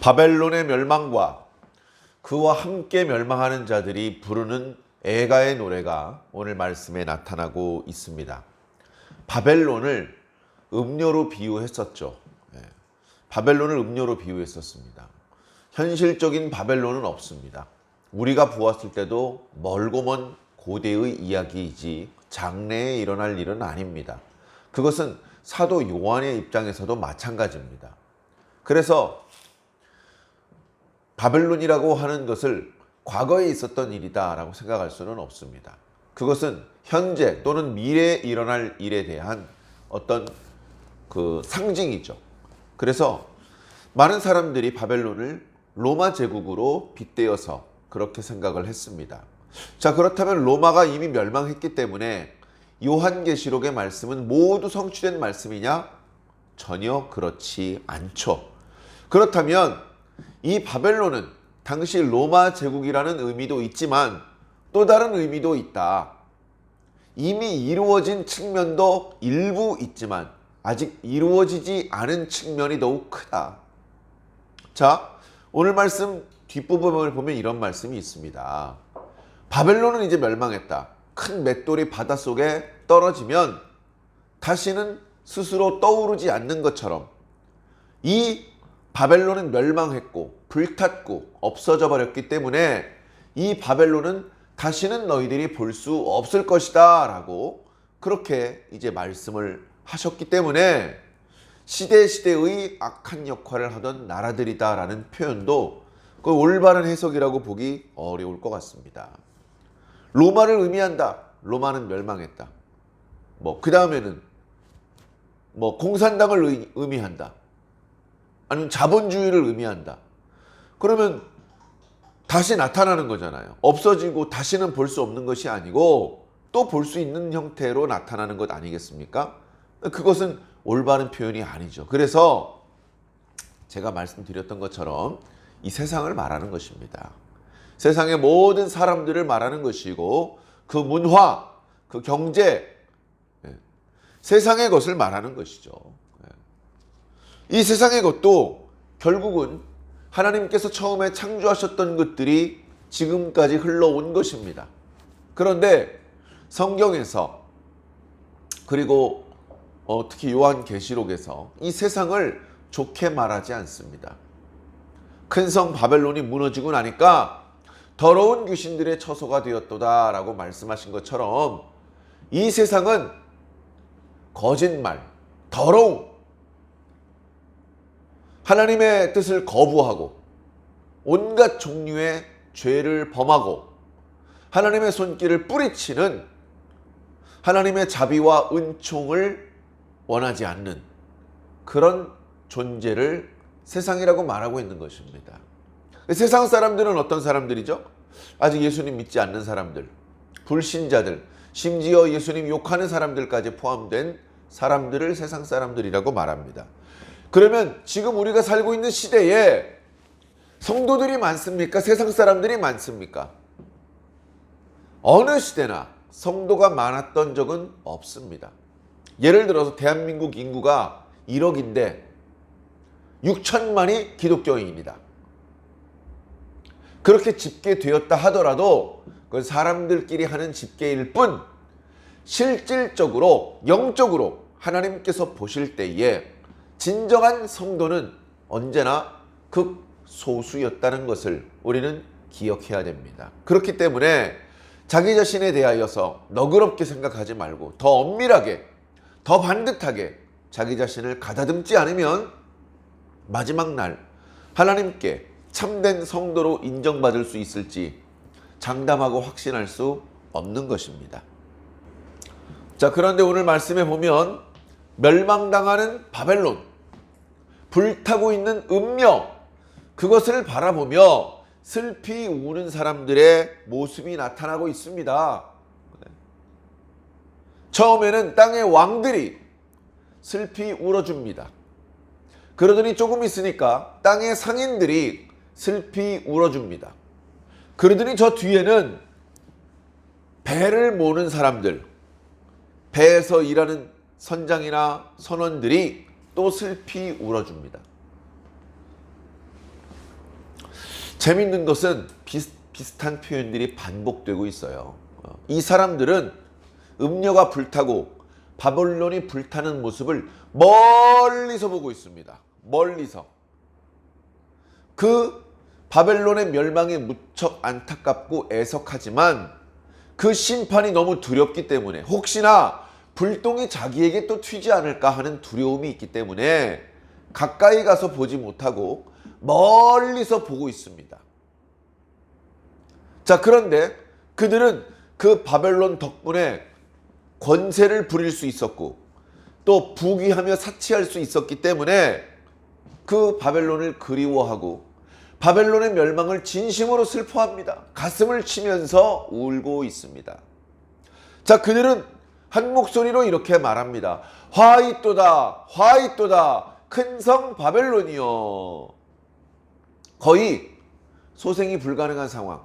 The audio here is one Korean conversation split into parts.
바벨론의 멸망과 그와 함께 멸망하는 자들이 부르는 애가의 노래가 오늘 말씀에 나타나고 있습니다. 바벨론을 음료로 비유했었죠. 예. 바벨론을 음료로 비유했었습니다. 현실적인 바벨론은 없습니다. 우리가 보았을 때도 멀고 먼 고대의 이야기이지 장래에 일어날 일은 아닙니다. 그것은 사도 요한의 입장에서도 마찬가지입니다. 그래서 바벨론이라고 하는 것을 과거에 있었던 일이다라고 생각할 수는 없습니다. 그것은 현재 또는 미래에 일어날 일에 대한 어떤 그 상징이죠. 그래서 많은 사람들이 바벨론을 로마 제국으로 빗대어서 그렇게 생각을 했습니다. 자, 그렇다면 로마가 이미 멸망했기 때문에 요한계시록의 말씀은 모두 성취된 말씀이냐? 전혀 그렇지 않죠. 그렇다면 이 바벨론은 당시 로마 제국이라는 의미도 있지만 또 다른 의미도 있다. 이미 이루어진 측면도 일부 있지만 아직 이루어지지 않은 측면이 더욱 크다. 자, 오늘 말씀 뒷부분을 보면 이런 말씀이 있습니다. 바벨론은 이제 멸망했다. 큰 맷돌이 바닷속에 떨어지면 다시는 스스로 떠오르지 않는 것처럼 이 바벨론은 멸망했고 불탔고 없어져 버렸기 때문에 이 바벨론은 다시는 너희들이 볼 수 없을 것이다 라고 그렇게 이제 말씀을 하셨기 때문에 시대 시대의 악한 역할을 하던 나라들이다 라는 표현도 그 올바른 해석이라고 보기 어려울 것 같습니다. 로마를 의미한다. 로마는 멸망했다. 뭐 그 다음에는 뭐 공산당을 의- 의미한다. 아니면 자본주의를 의미한다. 그러면 다시 나타나는 거잖아요. 없어지고 다시는 볼 수 없는 것이 아니고 또 볼 수 있는 형태로 나타나는 것 아니겠습니까? 그것은 올바른 표현이 아니죠. 그래서 제가 말씀드렸던 것처럼 이 세상을 말하는 것입니다. 세상의 모든 사람들을 말하는 것이고 그 문화, 그 경제, 예, 세상의 것을 말하는 것이죠. 예. 이 세상의 것도 결국은 하나님께서 처음에 창조하셨던 것들이 지금까지 흘러온 것입니다. 그런데 성경에서 그리고 어, 특히 요한계시록에서 이 세상을 좋게 말하지 않습니다. 큰 성 바벨론이 무너지고 나니까 더러운 귀신들의 처소가 되었도다 라고 말씀하신 것처럼 이 세상은 거짓말, 더러움, 하나님의 뜻을 거부하고 온갖 종류의 죄를 범하고 하나님의 손길을 뿌리치는 하나님의 자비와 은총을 원하지 않는 그런 존재를 세상이라고 말하고 있는 것입니다. 세상 사람들은 어떤 사람들이죠? 아직 예수님 믿지 않는 사람들, 불신자들, 심지어 예수님 욕하는 사람들까지 포함된 사람들을 세상 사람들이라고 말합니다. 그러면 지금 우리가 살고 있는 시대에 성도들이 많습니까? 세상 사람들이 많습니까? 어느 시대나 성도가 많았던 적은 없습니다. 예를 들어서 대한민국 인구가 1억인데 6천만이 기독교인입니다. 그렇게 집계되었다 하더라도 그건 사람들끼리 하는 집계일 뿐 실질적으로 영적으로 하나님께서 보실 때에 진정한 성도는 언제나 극소수였다는 것을 우리는 기억해야 됩니다. 그렇기 때문에 자기 자신에 대하여서 너그럽게 생각하지 말고 더 엄밀하게, 더 반듯하게 자기 자신을 가다듬지 않으면 마지막 날 하나님께 참된 성도로 인정받을 수 있을지 장담하고 확신할 수 없는 것입니다. 자, 그런데 오늘 말씀에 보면 멸망당하는 바벨론, 불타고 있는 음녀, 그것을 바라보며 슬피 우는 사람들의 모습이 나타나고 있습니다. 처음에는 땅의 왕들이 슬피 울어줍니다. 그러더니 조금 있으니까 땅의 상인들이 슬피 울어줍니다. 그러더니 저 뒤에는 배를 모는 사람들, 배에서 일하는 선장이나 선원들이 또 슬피 울어줍니다. 재밌는 것은 비슷, 비슷한 표현들이 반복되고 있어요. 어, 이 사람들은 음녀가 불타고 바벨론이 불타는 모습을 멀리서 보고 있습니다. 멀리서. 그 바벨론의 멸망이 무척 안타깝고 애석하지만 그 심판이 너무 두렵기 때문에 혹시나 불똥이 자기에게 또 튀지 않을까 하는 두려움이 있기 때문에 가까이 가서 보지 못하고 멀리서 보고 있습니다. 자, 그런데 그들은 그 바벨론 덕분에 권세를 부릴 수 있었고 또 부귀하며 사치할 수 있었기 때문에 그 바벨론을 그리워하고 바벨론의 멸망을 진심으로 슬퍼합니다. 가슴을 치면서 울고 있습니다. 자, 그들은 한 목소리로 이렇게 말합니다. 화이또다, 화이또다, 큰 성 바벨론이요. 거의 소생이 불가능한 상황,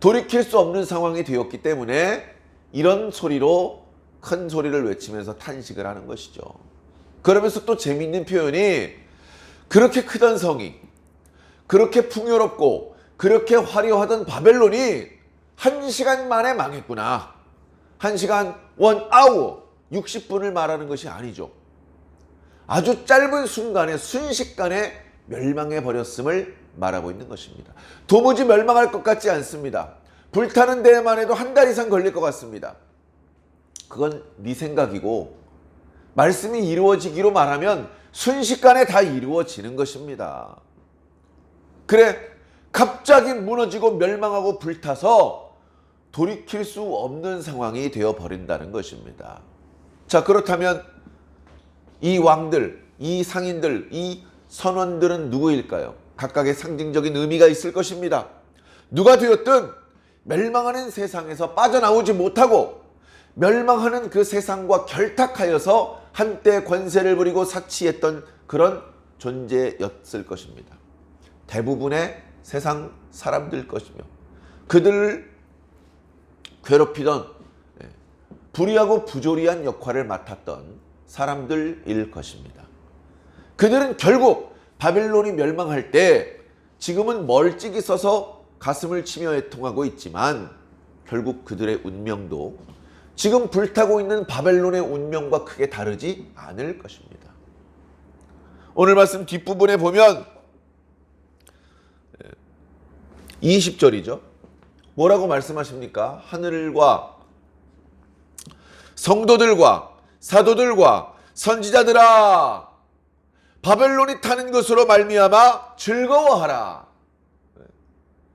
돌이킬 수 없는 상황이 되었기 때문에 이런 소리로 큰 소리를 외치면서 탄식을 하는 것이죠. 그러면서 또 재미있는 표현이 그렇게 크던 성이 그렇게 풍요롭고 그렇게 화려하던 바벨론이 한 시간 만에 망했구나. 한 시간 원 아워 60분을 말하는 것이 아니죠. 아주 짧은 순간에 순식간에 멸망해 버렸음을 말하고 있는 것입니다. 도무지 멸망할 것 같지 않습니다. 불타는 데에만 해도 한 달 이상 걸릴 것 같습니다. 그건 네 생각이고 말씀이 이루어지기로 말하면 순식간에 다 이루어지는 것입니다. 그래 갑자기 무너지고 멸망하고 불타서 돌이킬 수 없는 상황이 되어 버린다는 것입니다. 자 그렇다면 이 왕들, 이 상인들, 이 선원들은 누구일까요? 각각의 상징적인 의미가 있을 것입니다. 누가 되었든 멸망하는 세상에서 빠져나오지 못하고 멸망하는 그 세상과 결탁하여서 한때 권세를 부리고 사치했던 그런 존재였을 것입니다. 대부분의 세상 사람들 것이며 그들을 괴롭히던 예, 불의하고 부조리한 역할을 맡았던 사람들일 것입니다. 그들은 결국 바벨론이 멸망할 때 지금은 멀찍이 서서 가슴을 치며 애통하고 있지만 결국 그들의 운명도 지금 불타고 있는 바벨론의 운명과 크게 다르지 않을 것입니다. 오늘 말씀 뒷부분에 보면 20절이죠. 뭐라고 말씀하십니까? 하늘과 성도들과 사도들과 선지자들아 바벨론이 타는 것으로 말미암아 즐거워하라.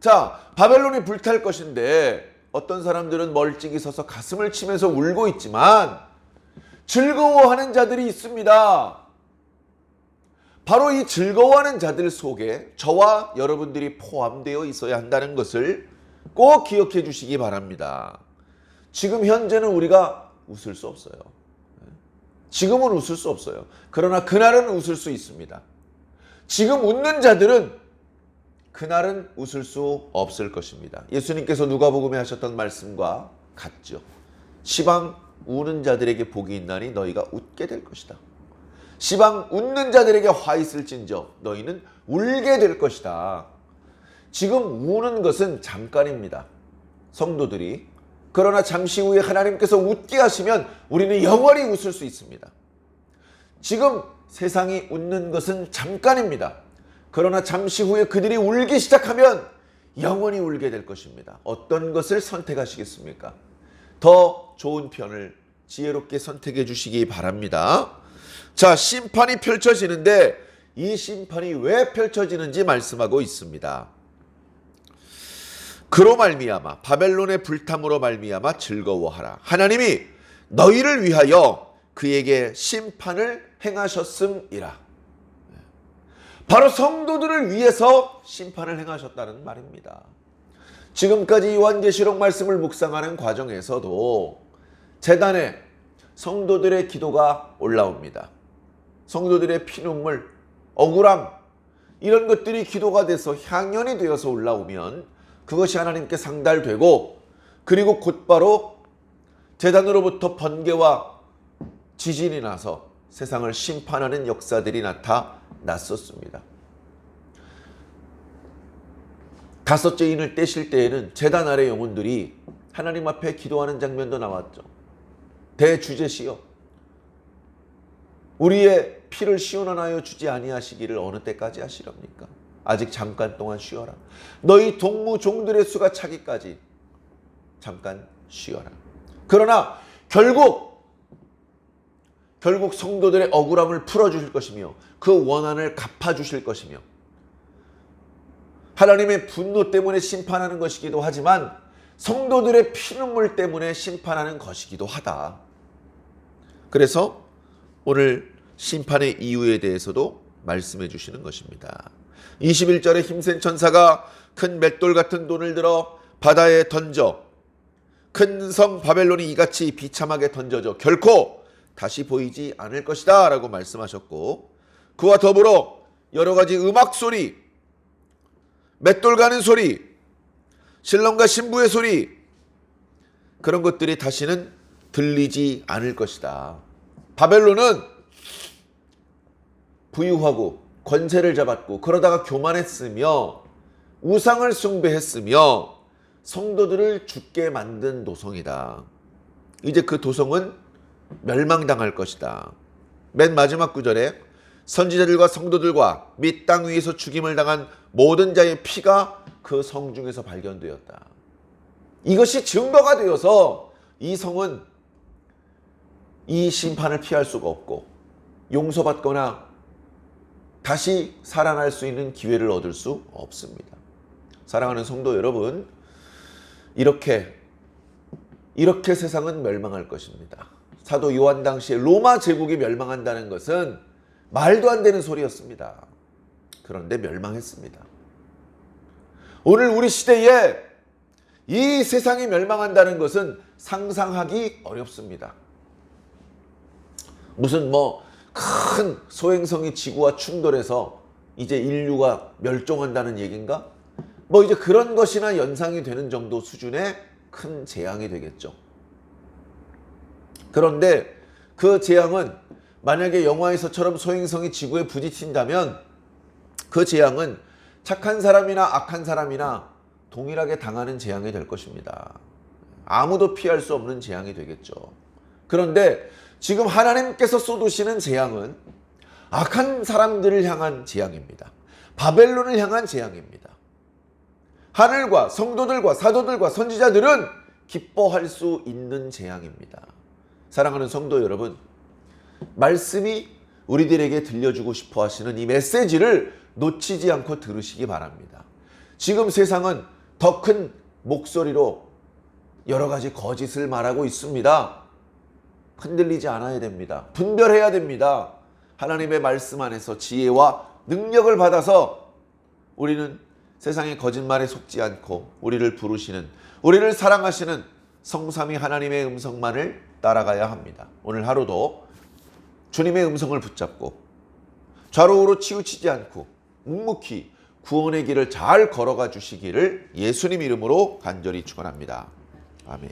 자, 바벨론이 불탈 것인데 어떤 사람들은 멀찍이 서서 가슴을 치면서 울고 있지만 즐거워하는 자들이 있습니다. 바로 이 즐거워하는 자들 속에 저와 여러분들이 포함되어 있어야 한다는 것을 꼭 기억해 주시기 바랍니다. 지금 현재는 우리가 웃을 수 없어요. 지금은 웃을 수 없어요. 그러나 그날은 웃을 수 있습니다. 지금 웃는 자들은 그날은 웃을 수 없을 것입니다. 예수님께서 누가복음에 하셨던 말씀과 같죠. 시방 우는 자들에게 복이 있나니 너희가 웃게 될 것이다. 시방 웃는 자들에게 화 있을진저 너희는 울게 될 것이다. 지금 우는 것은 잠깐입니다. 성도들이 그러나 잠시 후에 하나님께서 웃게 하시면 우리는 영원히 웃을 수 있습니다. 지금 세상이 웃는 것은 잠깐입니다. 그러나 잠시 후에 그들이 울기 시작하면 영원히 울게 될 것입니다. 어떤 것을 선택하시겠습니까? 더 좋은 편을 지혜롭게 선택해 주시기 바랍니다. 자, 심판이 펼쳐지는데 이 심판이 왜 펼쳐지는지 말씀하고 있습니다. 그로 말미암아 바벨론의 불탐으로 말미암아 즐거워하라. 하나님이 너희를 위하여 그에게 심판을 행하셨음이라. 바로 성도들을 위해서 심판을 행하셨다는 말입니다. 지금까지 요한계시록 말씀을 묵상하는 과정에서도 재단에 성도들의 기도가 올라옵니다. 성도들의 피눈물, 억울함 이런 것들이 기도가 돼서 향연이 되어서 올라오면 그것이 하나님께 상달되고 그리고 곧바로 재단으로부터 번개와 지진이 나서 세상을 심판하는 역사들이 나타났었습니다. 다섯째 인을 떼실 때에는 재단 아래 영혼들이 하나님 앞에 기도하는 장면도 나왔죠. 대주제시여 우리의 피를 시원하여 주지 아니하시기를 어느 때까지 하시렵니까? 아직 잠깐 동안 쉬어라. 너희 동무 종들의 수가 차기까지 잠깐 쉬어라. 그러나 결국 결국 성도들의 억울함을 풀어 주실 것이며 그 원한을 갚아 주실 것이며 하나님의 분노 때문에 심판하는 것이기도 하지만 성도들의 피눈물 때문에 심판하는 것이기도 하다. 그래서 오늘 심판의 이유에 대해서도 말씀해 주시는 것입니다. 21절에 힘센 천사가 큰 맷돌 같은 돈을 들어 바다에 던져 큰 성 바벨론이 이같이 비참하게 던져져 결코 다시 보이지 않을 것이다 라고 말씀하셨고 그와 더불어 여러 가지 음악 소리 맷돌 가는 소리 신랑과 신부의 소리 그런 것들이 다시는 들리지 않을 것이다. 바벨론은 부유하고 권세를 잡았고 그러다가 교만했으며 우상을 숭배했으며 성도들을 죽게 만든 도성이다. 이제 그 도성은 멸망당할 것이다. 맨 마지막 구절에 선지자들과 성도들과 및 땅 위에서 죽임을 당한 모든 자의 피가 그 성 중에서 발견되었다. 이것이 증거가 되어서 이 성은 이 심판을 피할 수가 없고 용서받거나 다시 살아날 수 있는 기회를 얻을 수 없습니다. 사랑하는 성도 여러분, 이렇게 이렇게 세상은 멸망할 것입니다. 사도 요한 당시에 로마 제국이 멸망한다는 것은 말도 안 되는 소리였습니다. 그런데 멸망했습니다. 오늘 우리 시대에 이 세상이 멸망한다는 것은 상상하기 어렵습니다. 무슨 뭐 큰 소행성이 지구와 충돌해서 이제 인류가 멸종한다는 얘기인가? 뭐 이제 그런 것이나 연상이 되는 정도 수준의 큰 재앙이 되겠죠. 그런데 그 재앙은 만약에 영화에서처럼 소행성이 지구에 부딪힌다면 그 재앙은 착한 사람이나 악한 사람이나 동일하게 당하는 재앙이 될 것입니다. 아무도 피할 수 없는 재앙이 되겠죠. 그런데 지금 하나님께서 쏟으시는 재앙은 악한 사람들을 향한 재앙입니다. 바벨론을 향한 재앙입니다. 하늘과 성도들과 사도들과 선지자들은 기뻐할 수 있는 재앙입니다. 사랑하는 성도 여러분, 말씀이 우리들에게 들려주고 싶어 하시는 이 메시지를 놓치지 않고 들으시기 바랍니다. 지금 세상은 더 큰 목소리로 여러 가지 거짓을 말하고 있습니다. 흔들리지 않아야 됩니다. 분별해야 됩니다. 하나님의 말씀 안에서 지혜와 능력을 받아서 우리는 세상의 거짓말에 속지 않고 우리를 부르시는 우리를 사랑하시는 성삼위 하나님의 음성만을 따라가야 합니다. 오늘 하루도 주님의 음성을 붙잡고 좌로우로 치우치지 않고 묵묵히 구원의 길을 잘 걸어가 주시기를 예수님 이름으로 간절히 축원합니다. 아멘.